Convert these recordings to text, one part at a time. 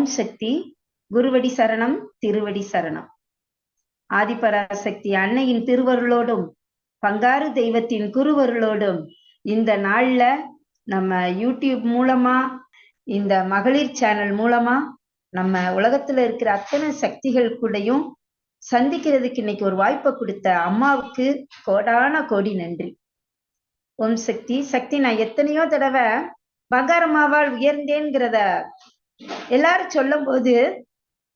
ஓம் சக்தி குருவடி சரணம் திருவடி சரணம். ஆதிபராசக்தி அன்னையின் திருவருளோடும் பங்காறு தெய்வத்தின் குருவருளோடும் இந்த நாள்ல நம்ம யூடியூப் மூலமா இந்த மகளிர் சேனல் மூலமா நம்ம உலகத்துல இருக்கிற அத்தனை சக்திகள் கூடயும் சந்திக்கிறதுக்கு இன்னைக்கு ஒரு வாய்ப்பை கொடுத்த அம்மாவுக்கு கோடான கோடி நன்றி. ஓம் சக்தி சக்தி நான் எத்தனையோ தடவை பங்காரம்மாவால் உயர்ந்தேங்கிறத எல்லாரும் சொல்லும் போது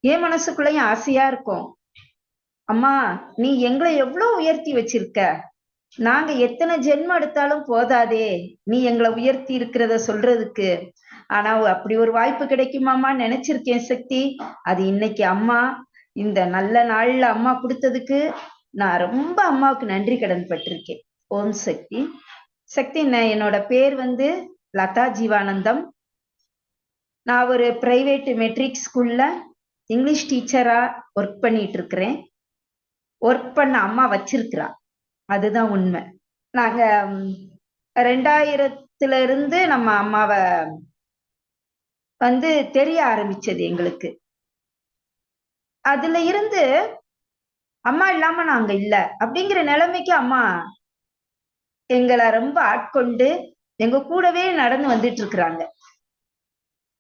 என் மனசுக்குள்ளயும் ஆசையா இருக்கும். அம்மா நீ எங்களை எவ்வளவு உயர்த்தி வச்சிருக்க? நாங்க எத்தனை ஜென்மம் எடுத்தாலும் போதாதே. நீ எங்களை உயர்த்தி இருக்கிறத சொல்றதுக்கு. ஆனா அப்படி ஒரு வாய்ப்பு கிடைக்குமாமா நினைச்சிருக்கேன் சக்தி. அது இன்னைக்கு அம்மா இந்த நல்ல நாள்ல அம்மா கொடுத்ததுக்கு நான் ரொம்ப அம்மாவுக்கு நன்றி கடன் பட்டிருக்கேன். ஓம் சக்தி. சக்தி என்னோட பேர் வந்து லதா ஜீவானந்தம். நான் ஒரு பிரைவேட் மெட்ரிக் ஸ்கூல்ல இங்கிலீஷ் டீச்சரா ஒர்க் பண்ணிட்டு இருக்கிறேன். ஒர்க் பண்ண அம்மா வச்சிருக்கிறா. அதுதான் உண்மை. நாங்க ரெண்டாயிரத்துல இருந்து நம்ம அம்மாவை வந்து தெரிய ஆரம்பிச்சது எங்களுக்கு. அதுல இருந்து அம்மா இல்லாம நாங்க இல்ல. அப்படிங்கிற நிலைமைக்கு அம்மா எங்களை ரொம்ப ஆட்கொண்டு எங்க கூடவே நடந்து வந்துட்டு இருக்கிறாங்க.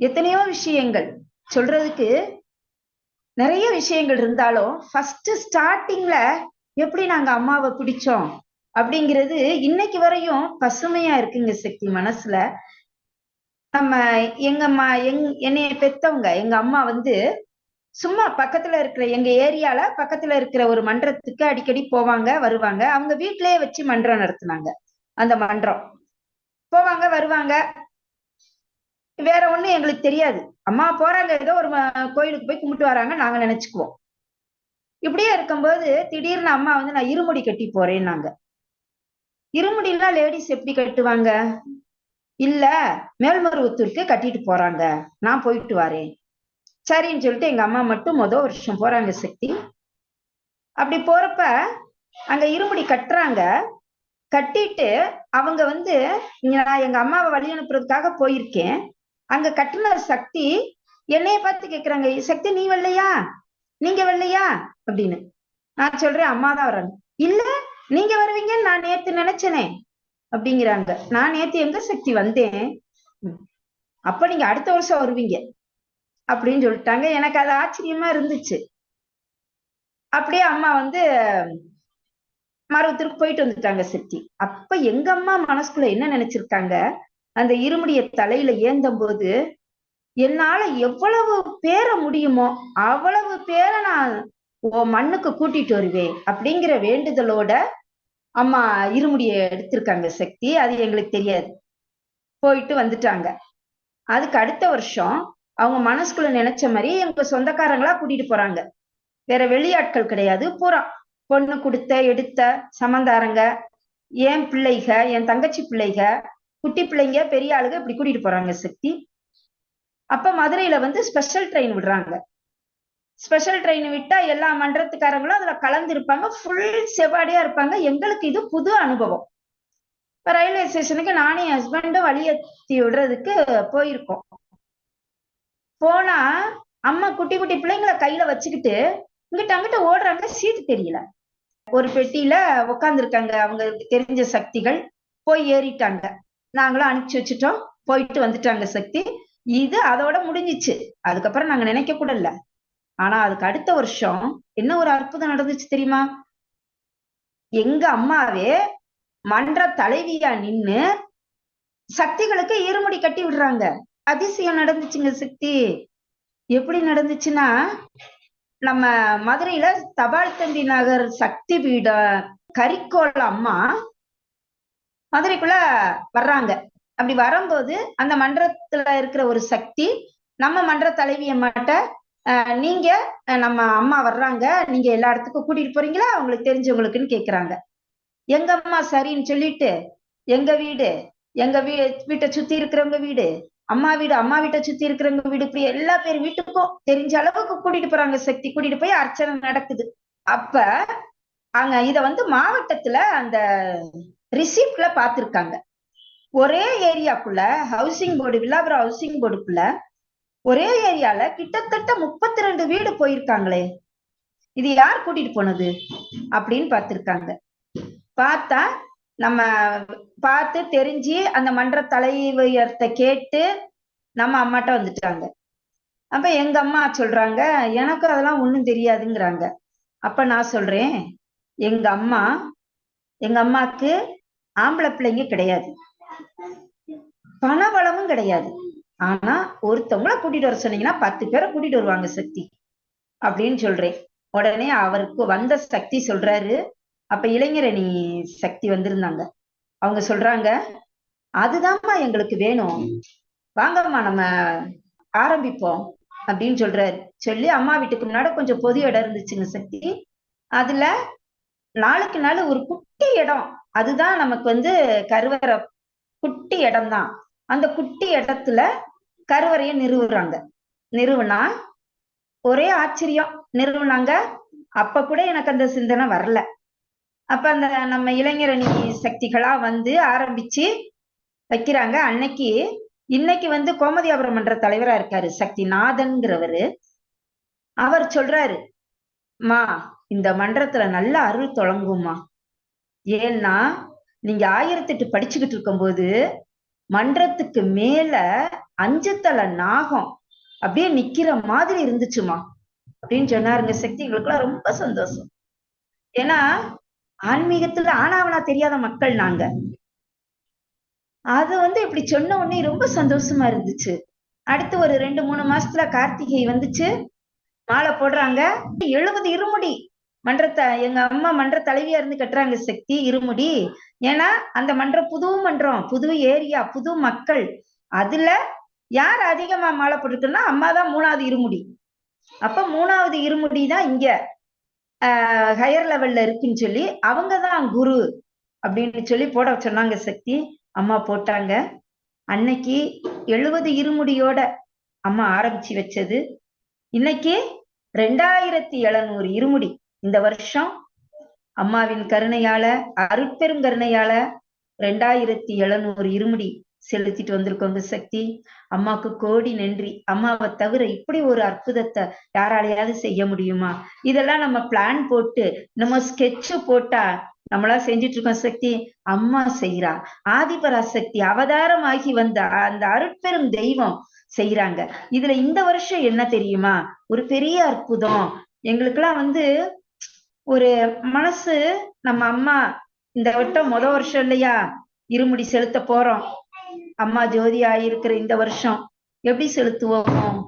எத்தனையோ விஷயங்கள். சொல்றதுக்கு நிறைய விஷயங்கள் இருந்தாலும் ஃபர்ஸ்ட் ஸ்டார்டிங்ல எப்படி நாங்க அம்மாவை பிடிச்சோம் அப்படிங்கிறது இன்னைக்கு வரையும் பசுமையா இருக்குங்க சக்தி மனசுல. நம்ம எங்க அம்மா எங் என்னைய பெத்தவங்க எங்க அம்மா வந்து சும்மா பக்கத்துல இருக்கிற எங்க ஏரியால பக்கத்துல இருக்கிற ஒரு மன்றத்துக்கு அடிக்கடி போவாங்க வருவாங்க. அவங்க வீட்லயே வச்சு மன்றம் நடத்துனாங்க. அந்த மன்றம். போவாங்க வருவாங்க. வேற ஒண்ணு எங்களுக்கு தெரியாது. அம்மா போறாங்க. ஏதோ ஒரு கோயிலுக்கு போய் கும்பிட்டு வராங்க. நாங்க நினைச்சுக்குவோம். இப்படியே இருக்கும்போது திடீர்னு அம்மா வந்து நான் இருமுடி கட்டி போறேன்னாங்க. இருமுடிலாம் லேடிஸ் எப்படி கட்டுவாங்க? இல்ல மேல்மருவத்தூருக்கு கட்டிட்டு போறாங்க. நான் போயிட்டு வரேன். சரின்னு சொல்லிட்டு எங்க அம்மா மட்டும் மொதல் வருஷம் போறாங்க சக்தி. அப்படி போறப்ப அங்க இருமுடி கட்டுறாங்க. கட்டிட்டு அவங்க வந்து நான் எங்க அம்மாவை வழி அனுப்புறதுக்காக போயிருக்கேன். அங்க கட்டுன சக்தி என்னைய பார்த்து கேக்குறாங்க சக்தி நீ வரலையா? நீங்க வரலையா? அப்படின்னு. நான் சொல்றேன் அம்மா தான் வர்றாங்க இல்ல நீங்க வருவீங்கன்னு நான் நேத்து நினைச்சனே அப்படிங்கிறாங்க. நான் நேத்து எங்க சக்தி வந்தேன்? அப்ப நீங்க அடுத்த வருஷம் வருவீங்க அப்படின்னு சொல்லிட்டாங்க. எனக்கு அது ஆச்சரியமா இருந்துச்சு. அப்படியே அம்மா வந்து மருவத்திற்கு போயிட்டு வந்துட்டாங்க சக்தி. அப்ப எங்க அம்மா மனசுக்குள்ள என்ன நினைச்சிருக்காங்க? அந்த இருமுடிய தலையில ஏந்தும் போது என்னால எவ்வளவு பேர முடியுமோ அவ்வளவு பேரை நான் ஓ மண்ணுக்கு கூட்டிட்டு வருவேன் அப்படிங்கிற வேண்டுதலோட அம்மா இருமுடிய எடுத்திருக்காங்க சக்தி. அது எங்களுக்கு தெரியாது. போயிட்டு வந்துட்டாங்க. அதுக்கு அடுத்த வருஷம் அவங்க மனசுக்குள்ள நினைச்ச மாதிரி எங்க சொந்தக்காரங்களா கூட்டிட்டு போறாங்க. வேற வெளியாட்கள் கிடையாது. பூரா பொண்ணு கொடுத்த எடுத்த சமந்தாரங்க என் பிள்ளைக என் தங்கச்சி பிள்ளைக குட்டி பிள்ளைங்க பெரிய ஆளுங்க இப்படி கூட்டிட்டு போறாங்க சக்தி. அப்ப மதுரையில வந்து ஸ்பெஷல் ட்ரெயின் விடுறாங்க. ஸ்பெஷல் ட்ரெயின் விட்டா எல்லா மன்றத்துக்காரங்களும் அதுல கலந்து இருப்பாங்க ஃபுல் செவாடியா இருப்பாங்க. எங்களுக்கு இது புது அனுபவம். இப்ப ரயில்வே ஸ்டேஷனுக்கு நானும் ஹஸ்பண்டும் வழியத்தி விடுறதுக்கு போயிருக்கோம். போனா அம்மா குட்டி குட்டி பிள்ளைங்களை கையில வச்சுக்கிட்டு இங்கிட்ட அங்கிட்ட ஓடுறாங்க சீட்டு தெரியல. ஒரு பெட்டியில உட்காந்துருக்காங்க அவங்களுக்கு தெரிஞ்ச சக்திகள் போய் ஏறிட்டாங்க. நாங்களும் அனுப்பிச்சு வச்சுட்டோம். போயிட்டு வந்துட்டாங்க சக்தி. இது அதோட முடிஞ்சிச்சு. அதுக்கப்புறம் நாங்க நினைக்க கூட இல்ல. ஆனா அதுக்கு அடுத்த வருஷம் என்ன ஒரு அற்புதம் நடந்துச்சு தெரியுமா? எங்க அம்மாவே மன்ற தலைவியா நின்னு சக்திகளுக்கு இருமுடி கட்டி விடுறாங்க. அதிசயம் நடந்துச்சுங்க சக்தி. எப்படி நடந்துச்சுன்னா நம்ம மதுரையில தபால் தந்தி நகர் சக்தி பீட கரிக்கோள் அம்மா மதுரைக்குள்ள வர்றாங்க. அப்படி வரும்போது அந்த மன்றத்துல இருக்கிற ஒரு சக்தி நம்ம மன்ற தலைவி அம்மாட்ட நீங்க நம்ம அம்மா வர்றாங்க. நீங்க எல்லா இடத்துக்கும் கூட்டிட்டு போறீங்களா? அவங்களுக்கு தெரிஞ்சவங்களுக்குன்னு கேக்குறாங்க. எங்க அம்மா சரின்னு சொல்லிட்டு எங்க வீடு? எங்க வீ வீட்டை சுத்தி இருக்கிறவங்க வீடு? அம்மா வீடு அம்மா வீட்டை சுத்தி இருக்கிறவங்க வீடு? இப்படி எல்லா பேர் வீட்டுக்கும் தெரிஞ்ச அளவுக்கு கூட்டிட்டு போறாங்க சக்தி. கூட்டிட்டு போய் அர்ச்சனை நடக்குது. அப்ப அங்க இத வந்து மாவட்டத்துல அந்த ரிசிப்ட்ல பாத்திருக்காங்க. ஒரே ஏரியாக்குள்ள ஹவுசிங் போர்டு வில்லாபுரம் ஹவுசிங் போர்டுக்குள்ள ஒரே ஏரியால கிட்டத்தட்ட முப்பத்தி ரெண்டு வீடு போயிருக்காங்களே. இது யார் கூட்டிட்டு போனது? அப்படின்னு பார்த்திருக்காங்க பார்த்தா நம்ம பார்த்து தெரிஞ்சு அந்த மன்ற தலைவர்கிட்ட கேட்டு நம்ம அம்மாட்ட வந்துட்டாங்க. அப்ப எங்க அம்மா சொல்றாங்க எனக்கு அதெல்லாம் ஒண்ணும் தெரியாதுங்கிறாங்க. அப்ப நான் சொல்றேன் எங்க அம்மா எங்க அம்மாக்கு ஆம்பளை பிள்ளைங்க கிடையாது. பணபலமும் கிடையாது. ஆனா ஒருத்தவங்கள கூட்டிட்டு வர சொன்னீங்கன்னா பத்து பேரை கூட்டிட்டு வருவாங்க சக்தி அப்படின்னு சொல்றேன். உடனே அவருக்கு வந்த சக்தி சொல்றாரு. அப்ப இளைஞரணி சக்தி வந்திருந்தாங்க. அவங்க சொல்றாங்க அதுதான்மா எங்களுக்கு வேணும். வாங்கம்மா நம்ம ஆரம்பிப்போம். அப்படின்னு சொல்றாரு. சொல்லி அம்மா வீட்டுக்கு முன்னாடி கொஞ்சம் பொது இடம் இருந்துச்சுங்க சக்தி. அதுல நாளுக்கு நாள் ஒரு குட்டி இடம். அதுதான் நமக்கு வந்து கருவறை குட்டி இடம் தான் அந்த குட்டி இடத்துல கருவறைய நிறுவுறாங்க. நிறுவனா ஒரே ஆச்சரியம். நிறுவனாங்க. அப்ப கூட எனக்கு அந்த சிந்தனை வரல. அப்ப அந்த நம்ம இளைஞரணி சக்திகளா வந்து ஆரம்பிச்சு வைக்கிறாங்க. அன்னைக்கு இன்னைக்கு வந்து கோமதியாபுரம் மன்ற தலைவரா இருக்காரு சக்தி நாதன்கிறவரு அவர் சொல்றாரு மா இந்த மன்றத்துல நல்ல அருள் தொடங்குமா ஏன்னா நீங்க ஆயிரத்தி எட்டு படிச்சுக்கிட்டு இருக்கும்போது மன்றத்துக்கு மேல அஞ்சு தலை நாகம் அப்படியே நிக்கிற மாதிரி இருந்துச்சுமா. அப்படின்னு சொன்னாருங்க சக்தி. எங்களுக்குலாம் ரொம்ப சந்தோஷம். ஏன்னா ஆன்மீகத்துல ஆனாவனா தெரியாத மக்கள் நாங்க. அது வந்து இப்படி சொன்ன உடனே ரொம்ப சந்தோஷமா இருந்துச்சு. அடுத்து ஒரு ரெண்டு மூணு மாசத்துல கார்த்திகை வந்துச்சு. மாலை போடுறாங்க. எழுபது இருமுடி. மன்றத்தை எங்க அம்மா மன்ற தலைவியா இருந்து கட்டுறாங்க சக்தி இருமுடி. ஏன்னா அந்த மன்றம் புது மன்றம் புது ஏரியா புது மக்கள். அதுல யார் அதிகமா மாலை போட்டிருக்குன்னா அம்மா தான் மூணாவது இருமுடி. அப்ப மூணாவது இருமுடி தான் இங்க ஹையர் லெவல்ல இருக்குன்னு சொல்லி அவங்க தான் குரு அப்படின்னு சொல்லி போட சொன்னாங்க சக்தி. அம்மா போட்டாங்க. அன்னைக்கு எழுபது இருமுடியோட அம்மா ஆரம்பிச்சு வச்சது. இன்னைக்கு ரெண்டாயிரத்தி எழுநூறு இருமுடி. இந்த வருஷம் அம்மாவின் கருணையால அருட்பெரும் கருணையால ரெண்டாயிரத்தி எழுநூறு இருமுடி செலுத்திட்டு வந்திருக்கோங்க சக்தி. அம்மாவுக்கு கோடி நன்றி. அம்மாவை தவிர இப்படி ஒரு அற்புதத்தை யாராலையாவது செய்ய முடியுமா? இதெல்லாம் நம்ம பிளான் போட்டு நம்ம ஸ்கெட்சு போட்டா நம்மளா செஞ்சிட்டு இருக்கோம் சக்தி. அம்மா செய்யறா ஆதிபராசக்தி அவதாரமாகி வந்த அந்த அருட்பெரும் தெய்வம் செய்யறாங்க இதுல இந்த வருஷம் என்ன தெரியுமா? ஒரு பெரிய அற்புதம். எங்களுக்கெல்லாம் வந்து ஒரு மனசு நம்ம அம்மா இந்த வட்டம் முத வருஷம் இல்லையா? இருமுடி செலுத்த போறோம். அம்மா ஜோதி இருக்கிற இந்த வருஷம் எப்படி செலுத்துவோம்?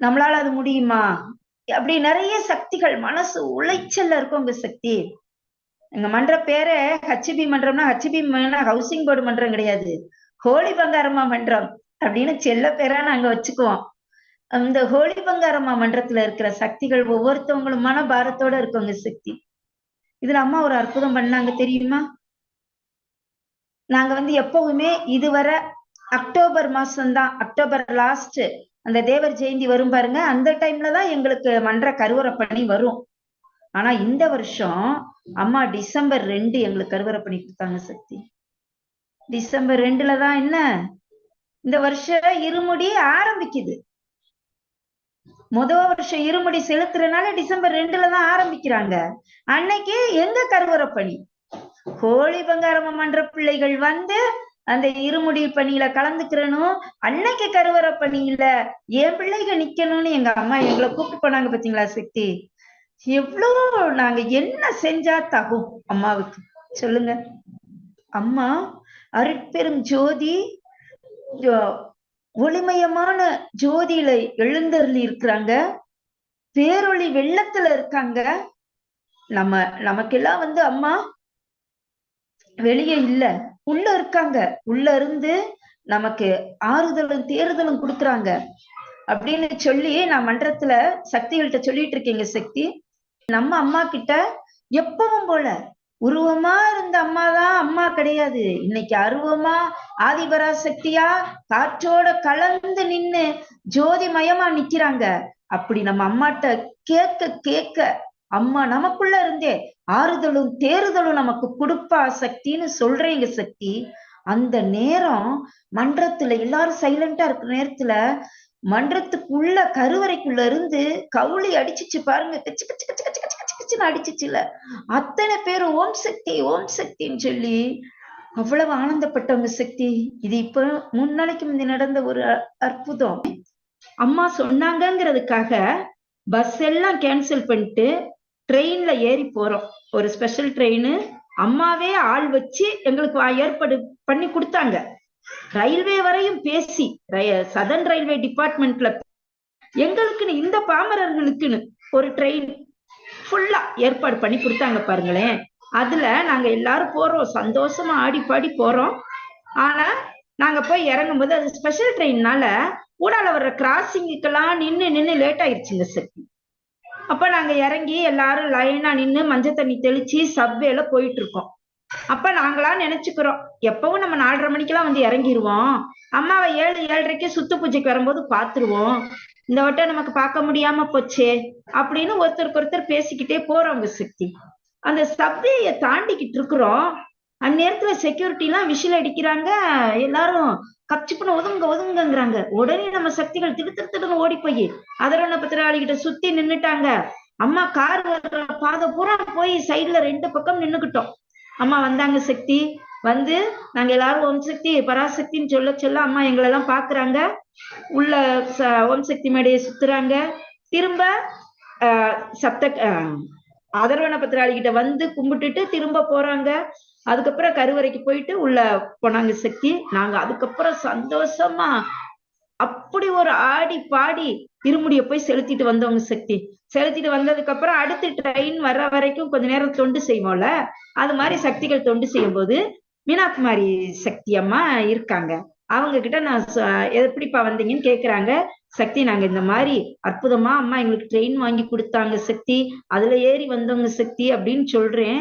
நம்மளால அது முடியுமா? அப்படி நிறைய சக்திகள் மனசு உளைச்சல்ல இருக்கும் உங்க சக்தி. எங்க மன்ற பேரே ஹச்பி மன்றம்னா ஹச்பி ஹவுசிங் போர்டு மன்றம் கிடையாது. ஹோலி பங்காரம்மா மன்றம் அப்படின்னு செல்ல பேரா நாங்க வச்சுக்குவோம். இந்த ஹோலி பங்காரம்மா மன்றத்துல இருக்கிற சக்திகள் ஒவ்வொருத்தவங்களும் மன பாரத்தோட இருக்கவங்க சக்தி. இதுல அம்மா ஒரு அற்புதம் பண்ணாங்க தெரியுமா? நாங்க வந்து எப்பவுமே இதுவரை அக்டோபர் மாசம்தான். அக்டோபர் லாஸ்ட் அந்த தேவர் ஜெயந்தி வரும் பாருங்க. அந்த டைம்ல தான் எங்களுக்கு மன்ற கருவறை பண்ணி வரும். ஆனா இந்த வருஷம் அம்மா டிசம்பர் ரெண்டு எங்களுக்கு கருவறை பண்ணி கொடுத்தாங்க சக்தி. டிசம்பர் ரெண்டுல தான் என்ன? இந்த வருஷம் இருமுடி ஆரம்பிக்குது. முத வருஷம் இருமுடி செலுத்துறதுனால டிசம்பர் ரெண்டுல தான் ஆரம்பிக்கிறாங்க. அன்னைக்கு எங்க கருவறை பணி? கோழி பங்காரம் மன்ற பிள்ளைகள் வந்து அந்த இருமுடி பணியில கலந்துக்கிறனும். அன்னைக்கு கருவறை பணியில என் பிள்ளைங்க நிக்கணும்னு எங்க அம்மா எங்களை கூப்பிட்டு போனாங்க பாத்தீங்களா சக்தி எவ்வளவு நாங்க என்ன செஞ்சா தகும் அம்மாவுக்கு? சொல்லுங்க. அம்மா அருட்பெரும் ஜோதி ஒளிமயமான ஜோதியில எழுந்தருளி இருக்கிறாங்க. பேரொளி வெள்ளத்துல இருக்காங்க. நம்ம நமக்கெல்லாம் வந்து அம்மா வெளியே இல்ல. உள்ள இருக்காங்க. உள்ள இருந்து நமக்கு ஆறுதலும் தேறுதலும் கொடுக்குறாங்க. அப்படின்னு சொல்லி நான் மன்றத்துல சக்திகள்கிட்ட சொல்லிட்டு இருக்கீங்க சக்தி. நம்ம அம்மா கிட்ட எப்பவும் போல உருவமா இருந்த அம்மா தான் அம்மா கிடையாது. இன்னைக்கு அருவமா ஆதிபராசக்தியா காற்றோட கலந்து நின்னு ஜோதிமயமா நிக்கிறாங்க. அப்படி நம்ம அம்மாட்ட கேட்க கேட்க அம்மா நமக்குள்ள இருந்தே ஆறுதலும் தேறுதலும் நமக்கு கொடுப்பா சக்தின்னு சொல்றீங்க சக்தி. அந்த நேரம் மன்றத்துல எல்லாரும் சைலண்டா இருக்கிற நேரத்துல மன்றத்துக்குள்ள கருவறைக்குள்ள இருந்து கவுளி அடிச்சிச்சு பாருங்க. கச்சு கச்சு கச்சு கச்சு அடிச்சிச்சுன்னு அடிச்சிச்சுல. அத்தனை பேரும் ஓம் சக்தி ஓம் சக்தின்னு சொல்லி அவ்வளவு ஆனந்தப்பட்டவங்க சக்தி. இது இப்ப மூணு நாளைக்கு முந்தி நடந்த ஒரு அ- அற்புதம். அம்மா சொன்னாங்கங்கிறதுக்காக பஸ் எல்லாம் கேன்சல் பண்ணிட்டு ட்ரெயின்ல ஏறி போறோம். ஒரு ஸ்பெஷல் ட்ரெயின் அம்மாவே ஆள் வச்சு எங்களுக்கு ஏற்பாடு பண்ணி கொடுத்தாங்க. ரயில்வே வரையும் பேசி சதன் ரயில்வே டிபார்ட்மெண்ட்ல எங்களுக்குன்னு இந்த பாமரர்களுக்குன்னு ஒரு ட்ரெயின் ஃபுல்லா ஏற்பாடு பண்ணி கொடுத்தாங்க பாருங்களேன். அதுல நாங்க எல்லாரும் போறோம். சந்தோஷமா ஆடி பாடி போறோம். ஆனா நாங்க போய் இறங்கும்போது அது ஸ்பெஷல் ட்ரெயின்னால ஊடால வர்ற கிராசிங்குக்கெல்லாம் நின்று நின்று லேட் ஆயிடுச்சுங்க சக்தி அப்ப நாங்க இறங்கி எல்லாரும் லைனா நின்று மஞ்சள் தண்ணி தெளிச்சு சப்வேல போயிட்டு இருக்கோம். அப்ப நாங்களா நினைச்சுக்கிறோம் எப்பவும் நம்ம நாலரை மணிக்கெல்லாம் வந்து இறங்கிருவோம். அம்மாவை ஏழு ஏழரைக்கு சுத்து பூஜைக்கு வரும்போது பாத்துருவோம் இந்த வட்டம் நமக்கு பார்க்க முடியாம போச்சே அப்படின்னு ஒருத்தருக்கு ஒருத்தர் பேசிக்கிட்டே போறவங்க சக்தி. அந்த சப்வேய தாண்டிக்கிட்டு இருக்கிறோம். அந்நேரத்துல செக்யூரிட்டி எல்லாம் விஷில் அடிக்கிறாங்க. எல்லாரும் கப்சிப்புன்னு ஒதுங்க ஒதுங்கங்கிறாங்க. உடனே நம்ம சக்திகள் திடு திடுன்னு ஓடி போய் அதரோட பத்திராளி கிட்ட சுத்தி நின்னுட்டாங்க. அம்மா கார் வர்ற பாதை பூரா போய் சைடுல ரெண்டு பக்கம் நின்னுக்கிட்டோம். அம்மா வந்தாங்க சக்தி. வந்து நாங்க எல்லாரும் ஓம் சக்தி பராசக்தின்னு சொல்ல சொல்ல அம்மா எங்களெல்லாம் பாக்குறாங்க. உள்ள ஓம் சக்தி மேடையை சுத்துறாங்க. திரும்ப ஆஹ் சப்த ஆஹ் அதர்வன பத்திராளி கிட்ட வந்து கும்பிட்டுட்டு திரும்ப போறாங்க. அதுக்கப்புறம் கருவறைக்கு போயிட்டு உள்ள போனாங்க சக்தி. நாங்க அதுக்கப்புறம் சந்தோஷமா அப்படி ஒரு ஆடி பாடி இருமுடிய போய் செலுத்திட்டு வந்தவங்க சக்தி. செலுத்திட்டு வந்ததுக்கு அப்புறம் அடுத்து ட்ரெயின் வர்ற வரைக்கும் கொஞ்ச நேரம் தொண்டு செய்வோம்ல. அது மாதிரி சக்திகள் தொண்டு செய்யும் போது மீனாகுமாரி சக்தி அம்மா இருக்காங்க. அவங்க கிட்ட நான் எப்படிப்பா வந்தீங்கன்னு கேக்குறாங்க. சக்தி நாங்க இந்த மாதிரி அற்புதமா அம்மா எங்களுக்கு ட்ரெயின் வாங்கி கொடுத்தாங்க சக்தி. அதுல ஏறி வந்தவங்க சக்தி அப்படின்னு சொல்றேன்.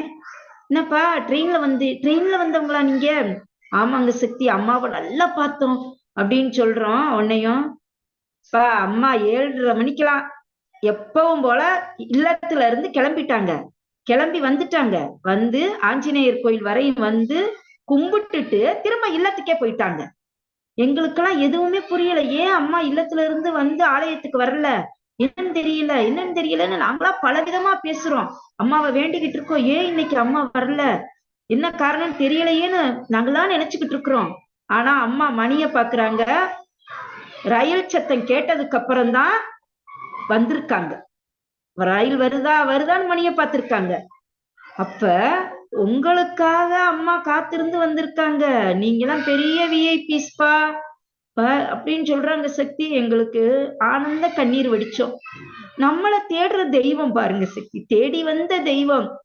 என்னப்பா ட்ரெயின்ல வந்து ட்ரெயின்ல வந்தவங்களா நீங்க? ஆமாங்க சக்தி அம்மாவை நல்லா பார்த்தோம் அப்படின்னு சொல்றோம் உன்னையும். பா அம்மா ஏழரை மணிக்கெல்லாம் எப்பவும் போல இல்லத்துல இருந்து கிளம்பிட்டாங்க. கிளம்பி வந்துட்டாங்க. வந்து ஆஞ்சநேயர் கோயில் வரையும் வந்து கும்பிட்டுட்டு திரும்ப இல்லத்துக்கே போயிட்டாங்க. எங்களுக்கெல்லாம் எதுவுமே புரியல. ஏன் அம்மா இல்லத்துல இருந்து வந்து ஆலயத்துக்கு வரல? என்னன்னு தெரியல. என்னன்னு தெரியலன்னு நாங்களா பலவிதமா பேசுறோம். அம்மாவை வேண்டிக்கிட்டு இருக்கோம். ஏன் இன்னைக்கு அம்மா வரல? என்ன காரணம் தெரியலையேன்னு நாங்களாம் நினைச்சுக்கிட்டு இருக்கிறோம். ஆனா அம்மா மணிய பாக்குறாங்க. ரயில் சத்தம் கேட்டதுக்கு அப்புறம் தான் வந்திருக்காங்க ரயில் வருதா? வருதான்னு மணிய பார்த்திருக்காங்க அப்ப உங்களுக்காக அம்மா காத்திருந்து வந்திருக்காங்க. நீங்கெல்லாம் பெரிய விஐபிஸ்பா அப்படின்னு சொல்றாங்க சக்தி எங்களுக்கு ஆனந்த கண்ணீர் வடிச்சோம். நம்மளை தேடுற தெய்வம் பாருங்க சக்தி. தேடி வந்த தெய்வம்.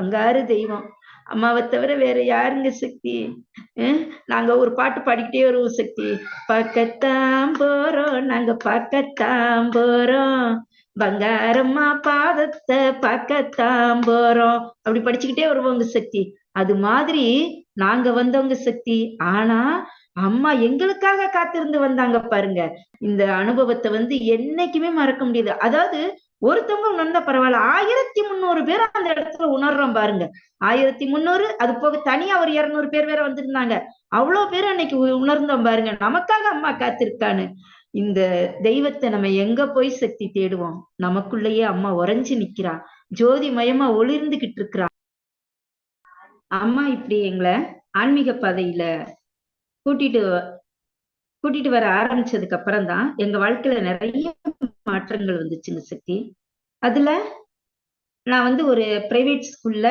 பங்காரு தெய்வம். அம்மாவை தவிர வேற யாருங்க சக்தி? அஹ் நாங்க ஒரு பாட்டு பாடிக்கிட்டே வருவோம் சக்தி. பக்கத்தாம் போறோம் நாங்க பக்கத்தாம் போறோம். பங்காரம்மா பாதத்தை பக்கத்தாம் போறோம் அப்படி படிச்சுக்கிட்டே வருவோங்க சக்தி. அது மாதிரி நாங்க வந்தவங்க சக்தி. ஆனா அம்மா எங்களுக்காக காத்திருந்து வந்தாங்க பாருங்க. இந்த அனுபவத்தை வந்து என்னைக்குமே மறக்க முடியாது. அதாவது ஒருத்தவங்க உணர்ந்தா பரவாயில்ல. ஆயிரத்தி முந்நூறு பேர் அந்த இடத்துல உணர்றோம் பாருங்க. ஆயிரத்தி முந்நூறு அது போக தனியா ஒரு இருநூறு பேர் வேற வந்திருந்தாங்க. அவ்வளவு பேர் அன்னைக்கு உணர்ந்தோம் பாருங்க. நமக்காக அம்மா காத்திருக்கான்னு. இந்த தெய்வத்தை நம்ம எங்க போய் சக்தி தேடுவோம்? நமக்குள்ளேயே அம்மா உறைஞ்சு நிக்கிறா. ஜோதி மயமா ஒளிர்ந்துகிட்டு இருக்கிறா. அம்மா இப்படி எங்களை ஆன்மீக பாதையில கூட்டிட்டு வ- கூட்டிட்டு வர ஆரம்பிச்சதுக்கு அப்புறம் தான் எங்க வாழ்க்கையில நிறைய மாற்றங்கள் வந்துச்சுங்க சக்தி. அதுல நான் வந்து ஒரு பிரைவேட் ஸ்கூல்ல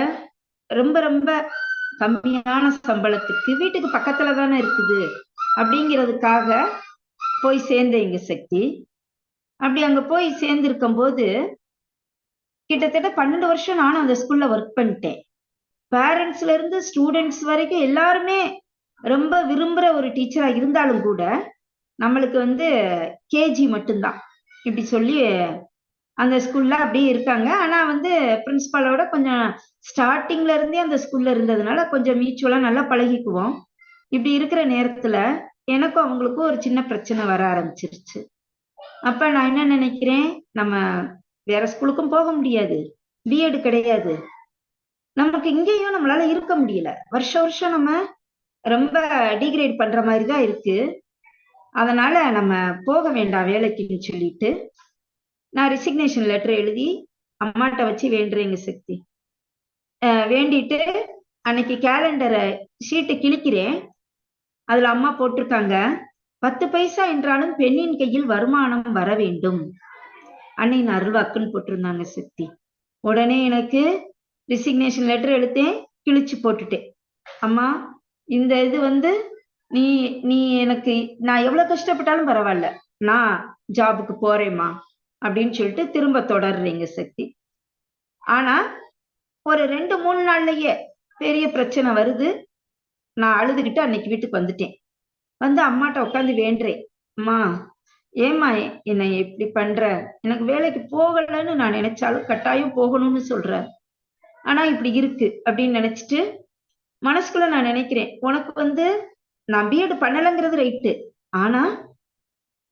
ரொம்ப ரொம்ப கம்மியான சம்பளத்துக்கு வீட்டுக்கு பக்கத்துல தானே இருக்குது அப்படிங்கிறதுக்காக போய் சேர்ந்தேன் இங்க சக்தி. அப்படி அங்க போய் சேர்ந்திருக்கும் போது கிட்டத்தட்ட பன்னெண்டு வருஷம் நானும் அந்த ஸ்கூல்ல ஒர்க் பண்ணிட்டேன். பேரண்ட்ஸ்ல இருந்து ஸ்டூடெண்ட்ஸ் வரைக்கும் எல்லாருமே ரொம்ப விரும்புற ஒரு டீச்சரா இருந்தாலும் கூட நம்மளுக்கு வந்து கேஜி மட்டும்தான். இப்படி சொல்லி அந்த ஸ்கூல்ல அப்படியே இருக்காங்க. ஆனா வந்து பிரின்சிபாலோட கொஞ்சம் ஸ்டார்டிங்ல இருந்தே அந்த ஸ்கூல்ல இருந்ததுனால கொஞ்சம் மியூச்சுவலா நல்லா பழகிக்குவோம். இப்படி இருக்கிற நேரத்துல எனக்கும் அவங்களுக்கும் ஒரு சின்ன பிரச்சனை வர ஆரம்பிச்சிருச்சு. அப்ப நான் என்ன நினைக்கிறேன்? நம்ம வேற ஸ்கூலுக்கும் போக முடியாது. பிஎட் கிடையாது. நமக்கு இங்கேயும் நம்மளால இருக்க முடியல. வருஷ வருஷம் நம்ம ரொம்ப டிகிரேட் பண்ற மாதிரி தான் இருக்கு. அதனால நம்ம போக வேண்டாம் வேலைக்குன்னு சொல்லிட்டு நான் ரிசிக்னேஷன் லெட்டர் எழுதி அம்மாட்ட வச்சு வேண்டுறேங்க சக்தி. வேண்டிட்டு அன்னைக்கு கேலண்டரை ஷீட்டு கிழிக்கிறேன். அதுல அம்மா போட்டிருக்காங்க. பத்து பைசா என்றாலும் பெண்ணின் கையில் வருமானம் வர வேண்டும். அன்னையின் அருள்வாக்குன்னு போட்டிருந்தாங்க சக்தி உடனே எனக்கு ரிசிக்னேஷன் லெட்டர் எடுத்தேன். கிழிச்சு போட்டுட்டேன். அம்மா இந்த இது வந்து நீ நீ எனக்கு நான் எவ்வளவு கஷ்டப்பட்டாலும் பரவாயில்ல. நான் ஜாபுக்கு போறேம்மா அப்படின்னு சொல்லிட்டு திரும்ப தொடர்றீங்க சக்தி ஆனா ஒரு ரெண்டு மூணு நாள்லயே பெரிய பிரச்சனை வருது. நான் அழுதுகிட்டு அன்னைக்கு வீட்டுக்கு வந்துட்டேன். வந்து அம்மாட்ட உட்காந்து வேண்டுறேன். அம்மா ஏம்மா என்னை இப்படி பண்ற? எனக்கு வேலைக்கு போகலன்னு நான் நினைச்சாலும் கட்டாயம் போகணும்னு சொல்ற. ஆனா இப்படி இருக்கு அப்படின்னு நினைச்சிட்டு மனசுக்குள்ள நான் நினைக்கிறேன் உனக்கு வந்து நான் பிஎட் பண்ணலைங்கிறது ரைட்டு ஆனா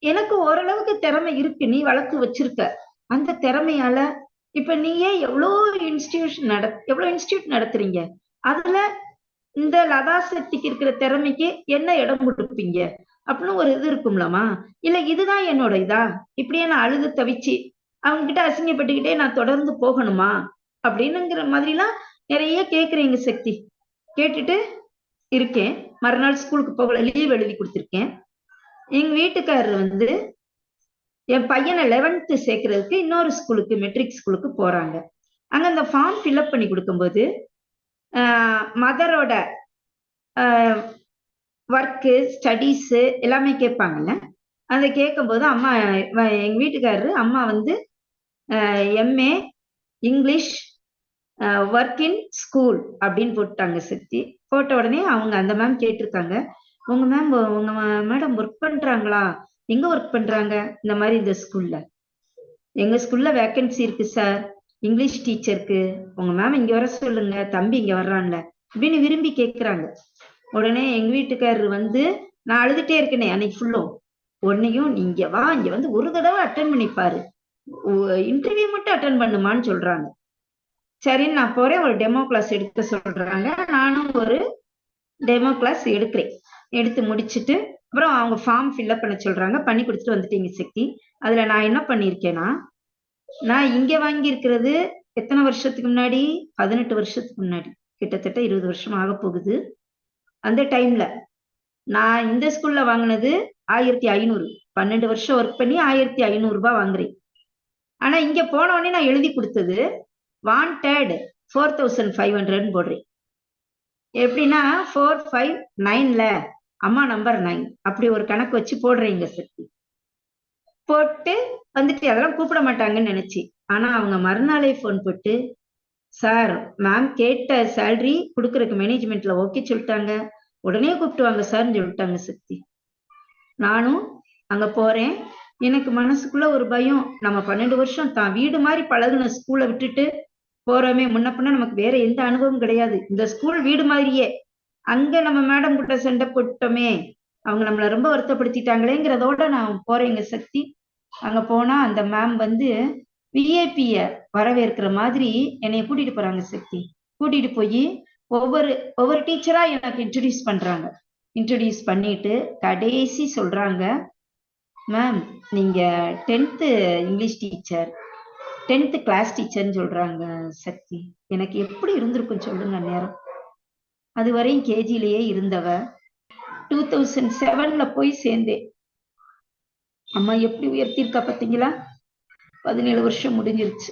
எனக்கு ஓரளவுக்கு திறமை இருக்கு நீ வளர்த்து வச்சிருக்க. அந்த திறமையால இப்ப நீயே எவ்வளோ இன்ஸ்டிடியூஷன் நட எவ்வளோ இன்ஸ்டியூட் நடத்துறீங்க? அதுல இந்த லதா சக்திக்கு இருக்கிற திறமைக்கு என்ன இடம் கொடுப்பீங்க? அப்படின்னு ஒரு இது இருக்கும்லமா இல்ல இதுதான் என்னோட இதா? இப்படியே நான் அழுது தவிச்சு அவங்க கிட்ட அசிங்கப்பட்டுக்கிட்டே நான் தொடர்ந்து போகணுமா? அப்படின்னுங்கிற மாதிரிலாம் நிறைய கேக்குறீங்க சக்தி. கேட்டுட்டு இருக்கேன். மறுநாள் ஸ்கூலுக்கு போகல லீவ் எழுதி கொடுத்துருக்கேன். எங்க வீட்டுக்காரர் வந்து என் பையனை லெவன்த்து சேர்க்கறதுக்கு இன்னொரு ஸ்கூலுக்கு மெட்ரிக் ஸ்கூலுக்கு போறாங்க. அங்க அந்த ஃபார்ம் ஃபில்அப் பண்ணி கொடுக்கும்போது மதரோட ஒர்க்கு ஸ்டடீஸு எல்லாமே கேட்பாங்கல்ல? அதை கேட்கும்போது அம்மா எங்கள் வீட்டுக்காரரு அம்மா வந்து MA English work in school அப்படின்னு போட்டாங்க சித்தி. போட்ட உடனே அவங்க அந்த மேம் கேட்டிருக்காங்க. உங்க மேம் உங்க மேடம் ஒர்க் பண்றாங்களா? எங்க ஒர்க் பண்றாங்க? இந்த மாதிரி இந்த ஸ்கூல்ல எங்க ஸ்கூல்ல வேக்கன்சி இருக்கு சார் இங்கிலீஷ் டீச்சருக்கு உங்க மேம் இங்க வர சொல்லுங்க தம்பி இங்க வர்றான்ல அப்படின்னு விரும்பி கேக்குறாங்க. உடனே எங்க வீட்டுக்காரர் வந்து நான் அழுதுட்டே இருக்கேனே அன்னைக்கு ஃபுல்லும் உன்னையும் நீங்க வா இங்க வந்து ஒரு தடவை அட்டன் பண்ணிப்பாரு இன்டர்வியூ மட்டும் அட்டன் பண்ணுமான்னு சொல்றாங்க. சரின்னு நான் போறேன் ஒரு டெமோ கிளாஸ் எடுக்க சொல்றாங்க. நானும் ஒரு டெமோ கிளாஸ் எடுக்கிறேன். எடுத்து முடிச்சுட்டு அப்புறம் அவங்க ஃபார்ம் ஃபில்அப் பண்ண சொல்றாங்க. பண்ணி கொடுத்துட்டு வந்துட்டீங்க சக்தி. அதுல நான் என்ன பண்ணிருக்கேன்னா நான் இங்க வாங்கி இருக்கிறது எத்தனை வருஷத்துக்கு முன்னாடி? பதினெட்டு வருஷத்துக்கு முன்னாடி. கிட்டத்தட்ட இருபது வருஷம் ஆக போகுது. அந்த டைம்ல நான் இந்த ஸ்கூல்ல வாங்கினது ஆயிரத்தி ஐநூறு. பன்னெண்டு வருஷம் ஒர்க் பண்ணி ஆயிரத்தி ஐநூறு ரூபாய் வாங்குறேன். ஆனா இங்க போன உடனே நான் எழுதி கொடுத்தது வாண்டட் ஃபோர் தௌசண்ட் ஃபைவ் ஹண்ட்ரட்னு போடுறேன். எப்படின்னா ஃபோர் ஃபைவ் நைன்ல அம்மா நம்பர் நைன் அப்படி ஒரு கணக்கு வச்சு போடுறீங்க சக்தி. போட்டு வந்துட்டு அதெல்லாம் கூப்பிட மாட்டாங்கன்னு நினைச்சு. ஆனா அவங்க மறுநாளே ஃபோன் போட்டு சார் மேம் கேட்ட சேலரி கொடுக்கறதுக்கு மேனேஜ்மெண்ட்ல ஓகே சொல்லிட்டாங்க. உடனே கூப்பிட்டுவாங்க சார்னு சொல்லிட்டாங்க சக்தி. நானும் அங்க போறேன். எனக்கு மனசுக்குள்ள ஒரு பயம். நம்ம பன்னெண்டு வருஷம் தான் வீடு மாதிரி பழகுன ஸ்கூலை விட்டுட்டு போறோமே. முன்ன நமக்கு வேற எந்த அனுபவம் கிடையாது. இந்த ஸ்கூல் வீடு மாதிரியே. அங்க நம்ம மேடம் கிட்ட சண்டை போட்டோமே. அவங்க நம்மள ரொம்ப வருத்தப்படுத்திட்டாங்களேங்கிறதோட நான் போறேங்க சக்தி. அங்க போனா அந்த மேம் வந்து விஐபிய வரவேற்கிற மாதிரி என்னைய கூட்டிட்டு போறாங்க சக்தி. கூட்டிட்டு போய் ஒவ்வொரு ஒவ்வொரு டீச்சரா எனக்கு இன்ட்ரடியூஸ் பண்றாங்க. இன்ட்ரடியூஸ் பண்ணிட்டு கடைசி சொல்றாங்க மேம் நீங்க tenth English teacher tenth class டீச்சர்னு சொல்றாங்க சக்தி. எனக்கு எப்படி இருந்திருக்கும் சொல்லுங்க நேரம் அது வரையும் கேஜிலேயே இருந்தவ டூ தௌசண்ட் செவன்ல போய் சேர்ந்தேன். அம்மா எப்படி உயர்த்தியிருக்கா பாத்தீங்களா பதினேழு வருஷம் முடிஞ்சிருச்சு.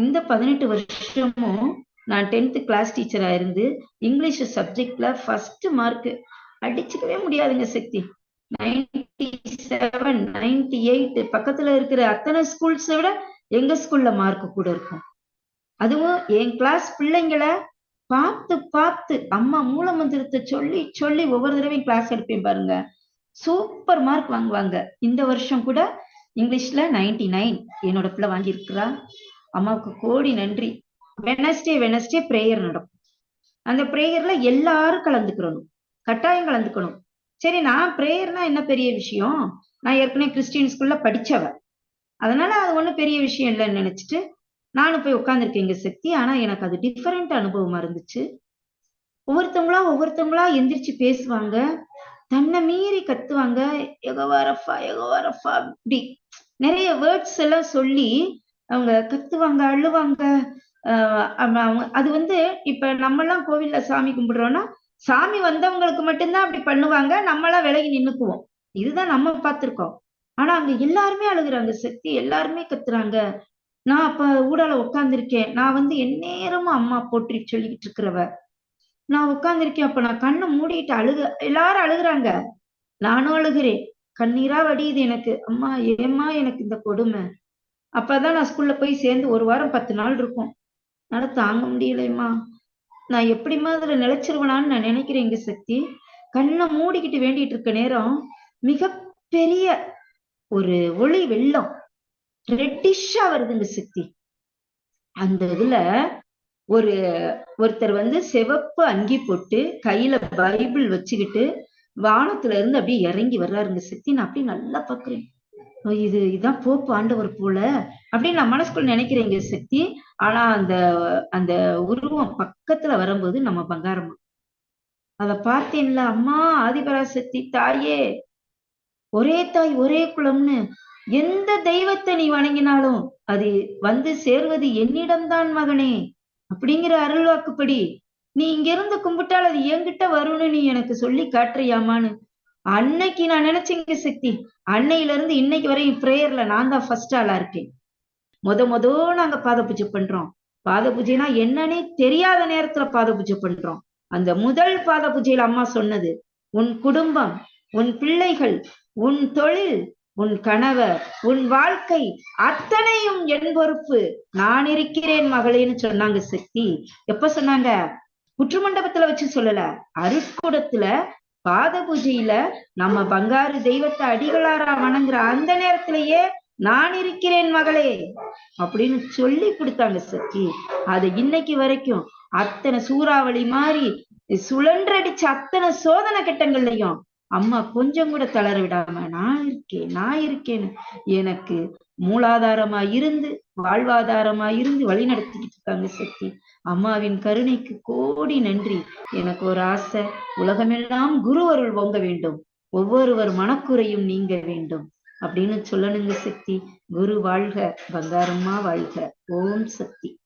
இந்த பதினெட்டு வருஷமும் நான் டென்த்து கிளாஸ் டீச்சரா இருந்து இங்கிலீஷ் சப்ஜெக்ட்ல ஃபர்ஸ்ட் மார்க் அடிச்சுக்கவே முடியாதுங்க Sakthi. Ninety seven ninety eight பக்கத்துல இருக்கிற அத்தனை ஸ்கூல்ஸை விட எங்க ஸ்கூல்ல மார்க் கூட இருக்கும். அதுவும் என் கிளாஸ் பிள்ளைங்களை பார்த்து பார்த்து அம்மா மூலமந்திரத்தை சொல்லி சொல்லி ஒவ்வொரு தடவையும் கிளாஸ் எடுப்பேன் பாருங்க. சூப்பர் மார்க் வாங்குவாங்க. இந்த வருஷம் கூட இங்கிலீஷ்ல நைன்டி நைன் என்னோட பிள்ளை வாங்கியிருக்கிறா. அம்மாவுக்கு கோடி நன்றி. வெனஸ்டே வெனஸ்டே ப்ரேயர் நடக்கும். அந்த ப்ரேயர்ல எல்லாரும் கலந்துக்கிறணும் கட்டாயம் கலந்துக்கணும். சரி நான் ப்ரேயர்னா என்ன பெரிய விஷயம்? நான் ஏற்கனவே கிறிஸ்டியன் ஸ்கூல்ல படிச்சவ. அதனால அது ஒண்ணும் பெரிய விஷயம் இல்லைன்னு நினைச்சிட்டு நானும் போய் உட்காந்துருக்கேங்க சக்தி. ஆனா எனக்கு அது டிஃபரெண்ட் அனுபவமா இருந்துச்சு. ஒவ்வொருத்தவங்களா ஒவ்வொருத்தவங்களா எந்திரிச்சு பேசுவாங்க. தன்னை மீறி கத்துவாங்க. எகவாரஃபா எகவாரஃபா அப்படி நிறைய வேர்ட்ஸ் எல்லாம் சொல்லி அவங்க கத்துவாங்க அழுவாங்க. அவங்க அது வந்து இப்ப நம்ம எல்லாம் கோவில்ல சாமி கும்பிடுறோம்னா சாமி வந்தவங்களுக்கு மட்டும்தான் அப்படி பண்ணுவாங்க. நம்மளாம் விலகி நின்னுக்குவோம். இதுதான் நம்ம பார்த்திருக்கோம். ஆனா அங்க எல்லாருமே அழுகுறாங்க. சக்தி எல்லாருமே கத்துறாங்க. நான் அப்ப ஊடால உட்காந்துருக்கேன் நான் வந்து எந்நேரமும் அம்மா போற்றி சொல்லிக்கிட்டு இருக்கிறவ. நான் உட்காந்துருக்கேன் அப்ப நான் கண்ணை மூடிட்டு அழுகு எல்லாரும் அழுகுறாங்க. நானும் அழுகிறேன். கண்ணீரா வடியுது எனக்கு. அம்மா ஏம்மா எனக்கு இந்த கொடுமை? அப்பதான் நான் ஸ்கூல்ல போய் சேர்ந்து ஒரு வாரம் பத்து நாள் இருக்கும். என்னால தாங்க முடியலையம்மா நான் எப்படிம்மா அதுல நிலைச்சிருவனான்னு நான் நினைக்கிறேன் இங்க சக்தி. கண்ணை மூடிக்கிட்டு வேண்டிட்டு இருக்க நேரம் மிகப்பெரிய ஒரு ஒளி வெள்ளம். ரெட்டிஷா வருதுங்க சக்தி. அந்த இதுல ஒரு ஒருத்தர் வந்து சிவப்பு அங்கி போட்டு கையில பைபிள் வச்சுக்கிட்டு வானத்துல இருந்து அப்படியே இறங்கி வர்றாருங்க சித்தி நான் அப்படியே நல்லா பாக்குறேன். இது இதான் போப்பு ஆண்டவர் போல. அப்படின்னு நான் மனசுக்குள்ள நினைக்கிறேங்க சக்தி ஆனா அந்த அந்த உருவம் பக்கத்துல வரும்போது நம்ம பங்காரமா அத பார்த்தேன்ல அம்மா ஆதிபராசக்தி தாயே. ஒரே தாய் ஒரே குலம்னு. எந்த தெய்வத்தை நீ வணங்கினாலும் அது வந்து சேர்வது என்னிடம்தான் மகனே. அப்படிங்கிற அருள்வாக்குப்படி நீ இங்க இருந்து கும்பிட்டால் அது என்கிட்ட வரும்னு நீ எனக்கு சொல்லி காட்டுறியாமான்னு? அன்னைக்கு நான் நினைச்சேங்க சக்தி. அன்னையில இருந்து இன்னைக்கு வரையும் பிரேயர்ல நான் தான் ஃபர்ஸ்ட் ஆளா இருக்கேன். முத முத நாங்க பாத பூஜை பண்றோம். பாத பூஜைனா என்னன்னே தெரியாத நேரத்துல பாத பூஜை பண்றோம். அந்த முதல் பாத பூஜையில அம்மா சொன்னது உன் குடும்பம் உன் பிள்ளைகள் உன் தொழில் உன் கணவர் உன் வாழ்க்கை அத்தனையும் என் பொறுப்பு. நான் இருக்கிறேன் மகளேன்னு சொன்னாங்க சக்தி எப்ப சொன்னாங்க? குற்றுமண்டபத்துல வச்சு சொல்லல. அருட்கூடத்துல பாத பூஜையில நம்ம பங்காரு தெய்வத்தை அடிகளாரா வணங்குற அந்த நேரத்திலேயே நான் இருக்கிறேன் மகளே அப்படின்னு சொல்லி கொடுத்தாங்க சக்தி அது இன்னைக்கு வரைக்கும் அத்தனை சூறாவளி மாதிரி சுழன்றடிச்ச அத்தனை சோதனை கட்டங்கள்லயும் அம்மா கொஞ்சம் கூட தளர விடாம நான் இருக்கேன் நான் இருக்கேன்னு எனக்கு மூலாதாரமா இருந்து வாழ்வாதாரமா இருந்து வழி நடத்திக்கிட்டு இருக்காங்க சக்தி. அம்மாவின் கருணைக்கு கோடி நன்றி. எனக்கு ஒரு ஆசை உலகமெல்லாம் குரு அருள் ஓங்க வேண்டும். ஒவ்வொருவர் மனக்குறையும் நீங்க வேண்டும். அப்படின்னு சொல்லணுங்க சக்தி. குரு வாழ்க பங்காரம்மா வாழ்க. ஓம் சக்தி.